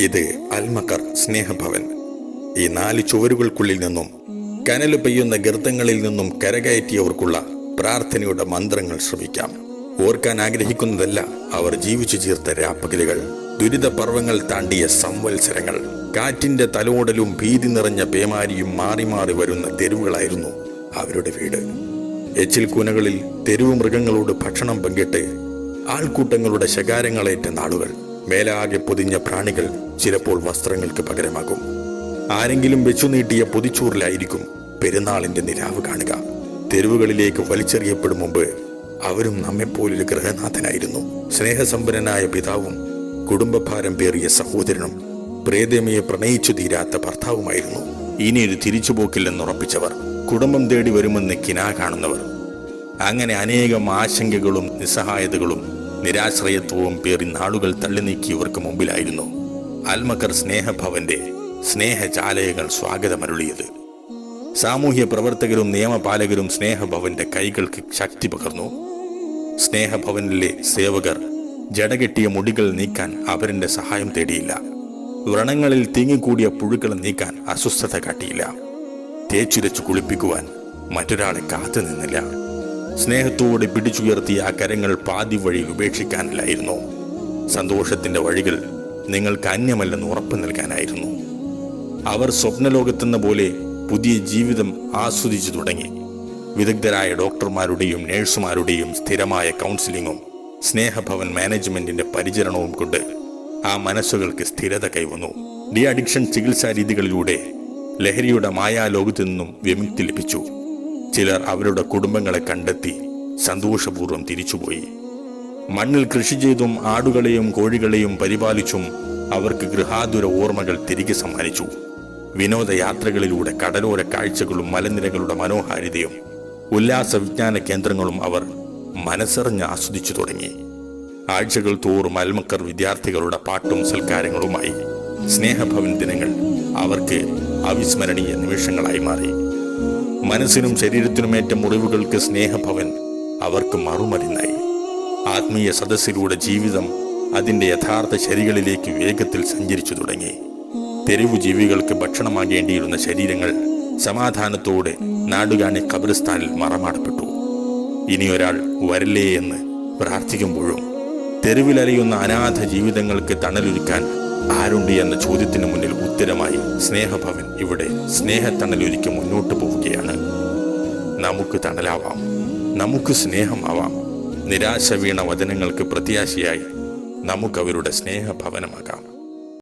ഇത് അൽമക്കർ സ്നേഹഭവൻ. ഈ നാല് ചുവരുകൾക്കുള്ളിൽ നിന്നും കനൽ പെയ്യുന്ന ഗർത്തങ്ങളിൽ നിന്നും കരകയറ്റിയവർക്കുള്ള പ്രാർത്ഥനയുടെ മന്ത്രങ്ങൾ ശ്രമിക്കാം ഓർക്കാൻ ആഗ്രഹിക്കുന്നതല്ല അവർ ജീവിച്ചു ചേർത്ത രാപ്പകലുകൾ ദുരിത പർവങ്ങൾ താണ്ടിയ സംവത്സരങ്ങൾ. കാറ്റിന്റെ തലോടലും ഭീതി നിറഞ്ഞ പേമാരിയും മാറി മാറി വരുന്ന തെരുവുകളായിരുന്നു അവരുടെ വീട്. എച്ചിൽ കൂനകളിൽ തെരുവു മൃഗങ്ങളോട് ഭക്ഷണം പങ്കിട്ട് ആൾക്കൂട്ടങ്ങളുടെ ശകാരങ്ങളേറ്റ നാളുകൾ. മേലാകെ പൊതിഞ്ഞ പ്രാണികൾ ചിലപ്പോൾ വസ്ത്രങ്ങൾക്ക് പകരമാകും. ആരെങ്കിലും വെച്ചു നീട്ടിയ പൊതിച്ചൂറിലായിരിക്കും പെരുന്നാളിന്റെ നിലാവ് കാണുക. തെരുവുകളിലേക്ക് വലിച്ചെറിയപ്പെടും മുമ്പ് അവരും നമ്മെപ്പോലൊരു ഗ്രഹനാഥനായിരുന്നു സ്നേഹസമ്പന്നനായ പിതാവും കുടുംബഭാരം പേറിയ സഹോദരനും പ്രേതമയെ പ്രണയിച്ചു തീരാത്ത ഭർത്താവുമായിരുന്നു. ഇനി ഒരു തിരിച്ചുപോക്കില്ലെന്നുറപ്പിച്ചവർ കുടുംബം തേടി വരുമെന്ന് കിനാ കാണുന്നവർ. അങ്ങനെ അനേകം ആശങ്കകളും നിസ്സഹായതകളും നിരാശ്രയത്വവും പേറി നാളുകൾ തള്ളി നീക്കിയവർക്ക് മുമ്പിലായിരുന്നു. അൽമക്കർ സ്നേഹഭവന്റെ സ്നേഹജാലയങ്ങൾ സ്വാഗതമരുളിയത്. സാമൂഹ്യ പ്രവർത്തകരും നിയമപാലകരും സ്നേഹഭവന്റെ കൈകൾക്ക് ശക്തി പകർന്നു. സ്നേഹഭവനിലെ സേവകർ ജടകെട്ടിയ മുടികൾ നീക്കാൻ അവരിന്റെ സഹായം തേടിയില്ല. വ്രണങ്ങളിൽ തിങ്ങിക്കൂടിയ പുഴുക്കൾ നീക്കാൻ അസ്വസ്ഥത കാട്ടിയില്ല. തേച്ചുരച്ചു കുളിപ്പിക്കുവാൻ മറ്റൊരാളെ കാത്തു നിന്നില്ല സ്നേഹത്തോടെ പിടിച്ചുയർത്തിയ ആ കരങ്ങൾ പാതി വഴി ഉപേക്ഷിക്കാനില്ലായിരുന്നു. സന്തോഷത്തിന്റെ വഴികൾ നിങ്ങൾക്ക് അന്യമല്ലെന്ന് ഉറപ്പു നൽകാനായിരുന്നു. അവർ സ്വപ്നലോകത്തെന്ന പോലെ പുതിയ ജീവിതം ആസ്വദിച്ചു തുടങ്ങി. വിദഗ്ധരായ ഡോക്ടർമാരുടെയും നഴ്സുമാരുടെയും സ്ഥിരമായ കൗൺസിലിങ്ങും സ്നേഹഭവൻ മാനേജ്മെന്റിന്റെ പരിചരണവും കൊണ്ട് ആ മനസ്സുകൾക്ക് സ്ഥിരത കൈവന്നു. ഡി അഡിക്ഷൻ ചികിത്സാ രീതികളിലൂടെ ലഹരിയുടെ മായാലോകത്തു നിന്നും വിമുക്തി ലഭിച്ചു. ചിലർ അവരുടെ കുടുംബങ്ങളെ കണ്ടെത്തി സന്തോഷപൂർവം തിരിച്ചുപോയി. മണ്ണിൽ കൃഷി ചെയ്തും ആടുകളെയും കോഴികളെയും പരിപാലിച്ചും അവർക്ക് ഗൃഹാതുര ഓർമ്മകൾ തിരികെ സമ്മാനിച്ചു. വിനോദയാത്രകളിലൂടെ കടലോര കാഴ്ചകളും മലനിരകളുടെ മനോഹാരിതയും ഉല്ലാസ വിജ്ഞാന കേന്ദ്രങ്ങളും അവർ മനസ്സറിഞ്ഞ് ആസ്വദിച്ചു തുടങ്ങി. ആഴ്ചകൾ തോറും അൽമക്കർ വിദ്യാർത്ഥികളുടെ പാട്ടും സൽക്കാരങ്ങളുമായി സ്നേഹഭവൻ ദിനങ്ങൾ അവർക്ക് അവിസ്മരണീയ നിമിഷങ്ങളായി മാറി. മനസ്സിനും ശരീരത്തിനുമേറ്റ മുറിവുകൾക്ക് സ്നേഹഭവൻ. അവർക്ക് മറുമരുന്നായി. ആത്മീയ സദസ്സിലൂടെ ജീവിതം അതിന്റെ യഥാർത്ഥ ശരികളിലേക്ക് വേഗത്തിൽ സഞ്ചരിച്ചു തുടങ്ങി. തെരുവു ജീവികൾക്ക് ഭക്ഷണമാകേണ്ടിയിരുന്ന ശരീരങ്ങൾ സമാധാനത്തോടെ നാടുകാണി ഖബറിസ്ഥാനിൽ മറമാടപ്പെട്ടു. ഇനിയൊരാൾ വരല്ലേ എന്ന് പ്രാർത്ഥിക്കുമ്പോഴും തെരുവിലറിയുന്ന അനാഥ ജീവിതങ്ങൾക്ക് തണലൊരുക്കാൻ ആരുണ്ട് എന്ന ചോദ്യത്തിന് മുന്നിൽ ഉത്തരമായി സ്നേഹഭവൻ ഇവിടെ സ്നേഹത്തണലൊരുക്കി മുന്നോട്ട് പോവുകയാണ്. നമുക്ക് തണലാവാം. നമുക്ക് സ്നേഹമാവാം. നിരാശ വീണ വചനങ്ങൾക്ക് പ്രത്യാശയായി നമുക്കവരുടെ സ്നേഹഭവനമാകാം.